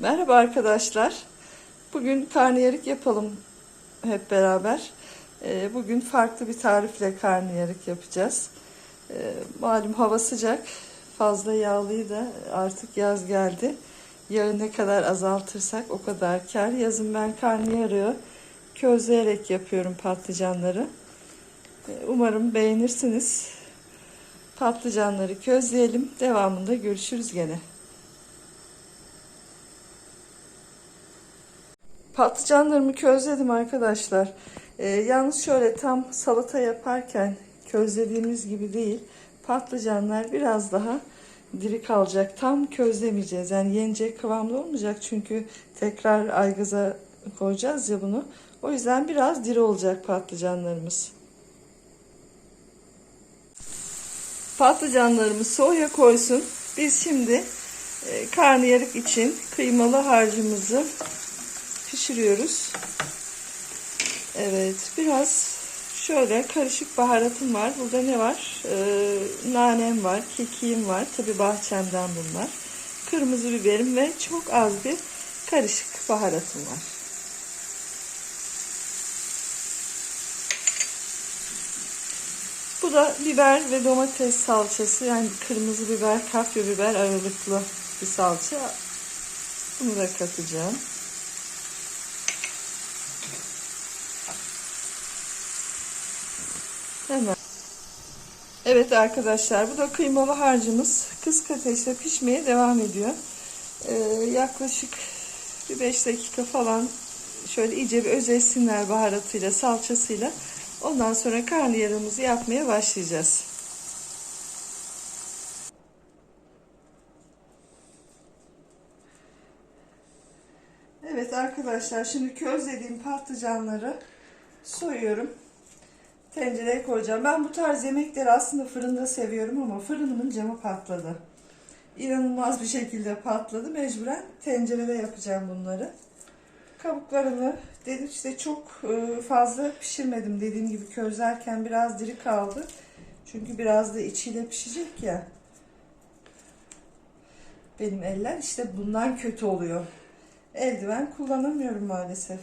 Merhaba arkadaşlar. Bugün karnıyarık yapalım hep beraber. Ee, Bugün farklı bir tarifle karnıyarık yapacağız. Ee, Malum hava sıcak. Fazla yağlıyı da artık yaz geldi. Yağı ne kadar azaltırsak o kadar kar. Yazın ben karnıyarığı közleyerek yapıyorum patlıcanları. Ee, Umarım beğenirsiniz. Patlıcanları közleyelim. Devamında görüşürüz gene. Patlıcanlarımı közledim arkadaşlar. Ee, yalnız şöyle tam salata yaparken közlediğimiz gibi değil. Patlıcanlar biraz daha diri kalacak. Tam közlemeyeceğiz. Yani yenecek kıvamda olmayacak. Çünkü tekrar aygıza koyacağız ya bunu. O yüzden biraz diri olacak patlıcanlarımız. Patlıcanlarımız soğuya koysun. Biz şimdi e, karnıyarık için kıymalı harcımızı pişiriyoruz. Evet, biraz şöyle karışık baharatım var. Burada ne var? Ee, nanem var, kekiğim var. Tabi bahçemden bunlar. Kırmızı biberim ve çok az bir karışık baharatım var. Bu da biber ve domates salçası. Yani kırmızı biber, kapya biber aralıklı bir salça. Bunu da katacağım. Hemen. Evet arkadaşlar bu da kıymalı harcımız kısık ateşte pişmeye devam ediyor. Ee, yaklaşık bir 5 dakika falan şöyle iyice bir özleşsinler baharatıyla salçasıyla. Ondan sonra karnıyarığımızı yapmaya başlayacağız. Evet arkadaşlar şimdi közlediğim patlıcanları soyuyorum tencereye koyacağım. Ben bu tarz yemekleri aslında fırında seviyorum ama fırınımın camı patladı. İnanılmaz bir şekilde patladı. Mecburen tencerede yapacağım bunları. Kabuklarını dedim işte çok e, fazla pişirmedim. Dediğim gibi közlerken biraz diri kaldı. Çünkü biraz da içiyle pişecek ya. Benim eller işte bundan kötü oluyor. Eldiven kullanamıyorum maalesef.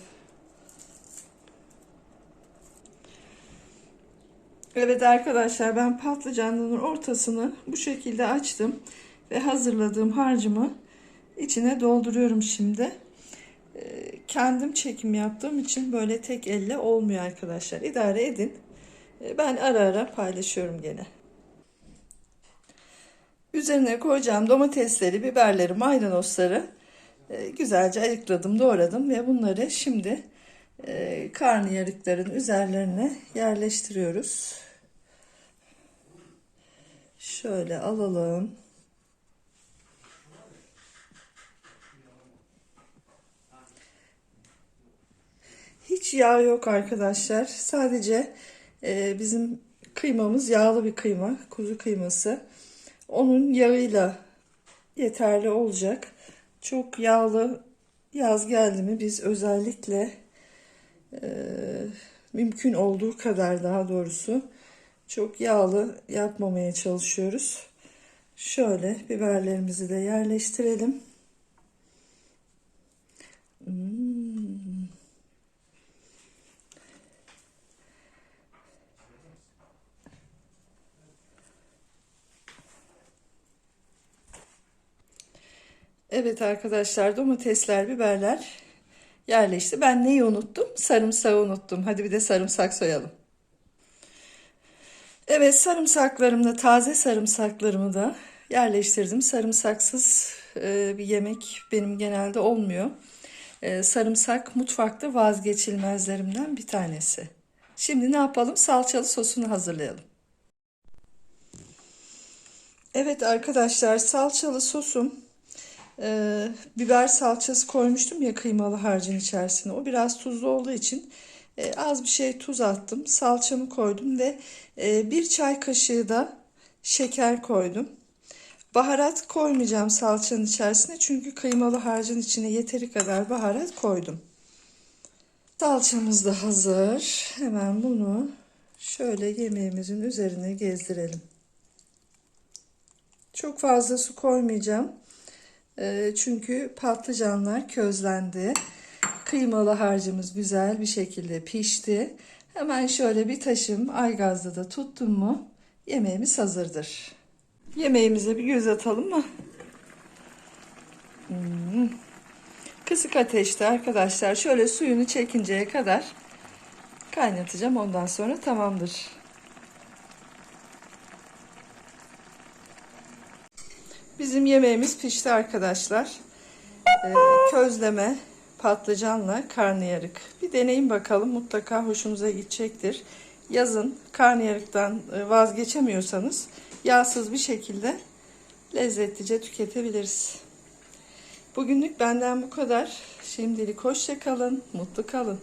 Evet arkadaşlar ben patlıcanların ortasını bu şekilde açtım ve hazırladığım harcımı içine dolduruyorum şimdi. Ee, kendim çekim yaptığım için böyle tek elle olmuyor arkadaşlar. İdare edin. Ee, ben ara ara paylaşıyorum gene. Üzerine koyacağım domatesleri, biberleri, maydanozları e, güzelce ayıkladım, doğradım ve bunları şimdi e, karnıyarıkların üzerlerine yerleştiriyoruz. Şöyle alalım. Hiç yağ yok arkadaşlar. Sadece e, bizim kıymamız yağlı bir kıyma. Kuzu kıyması. Onun yağıyla yeterli olacak. Çok yağlı yaz geldi mi biz özellikle e, mümkün olduğu kadar daha doğrusu çok yağlı yapmamaya çalışıyoruz. Şöyle biberlerimizi de yerleştirelim. Hmm. Evet arkadaşlar domatesler, biberler yerleşti. Ben neyi unuttum? Sarımsağı unuttum. Hadi bir de sarımsak soyalım. Evet sarımsaklarımı da taze sarımsaklarımı da yerleştirdim. Sarımsaksız e, bir yemek benim genelde olmuyor. E, sarımsak mutfakta vazgeçilmezlerimden bir tanesi. Şimdi ne yapalım? Salçalı sosunu hazırlayalım. Evet arkadaşlar salçalı sosum e, biber salçası koymuştum ya kıymalı harcın içerisine. O biraz tuzlu olduğu için e, az bir şey tuz attım. Salçamı koydum ve e, bir çay kaşığı da şeker koydum. Baharat koymayacağım salçanın içerisine çünkü kıymalı harcın içine yeteri kadar baharat koydum. Salçamız da hazır. Hemen bunu şöyle yemeğimizin üzerine gezdirelim. Çok fazla su koymayacağım. E, çünkü patlıcanlar közlendi. Kıymalı harcımız güzel bir şekilde pişti. Hemen şöyle bir taşım aygazda da tuttum mu yemeğimiz hazırdır. Yemeğimize bir göz atalım mı? Hmm. Kısık ateşte arkadaşlar şöyle suyunu çekinceye kadar kaynatacağım. Ondan sonra tamamdır. Bizim yemeğimiz pişti arkadaşlar. Ee, közleme patlıcanla karnıyarık. Bir deneyin bakalım mutlaka hoşunuza gidecektir. Yazın karnıyarıktan e, vazgeçemiyorsanız yağsız bir şekilde lezzetlice tüketebiliriz. Bugünlük benden bu kadar. Şimdilik hoşça kalın, mutlu kalın.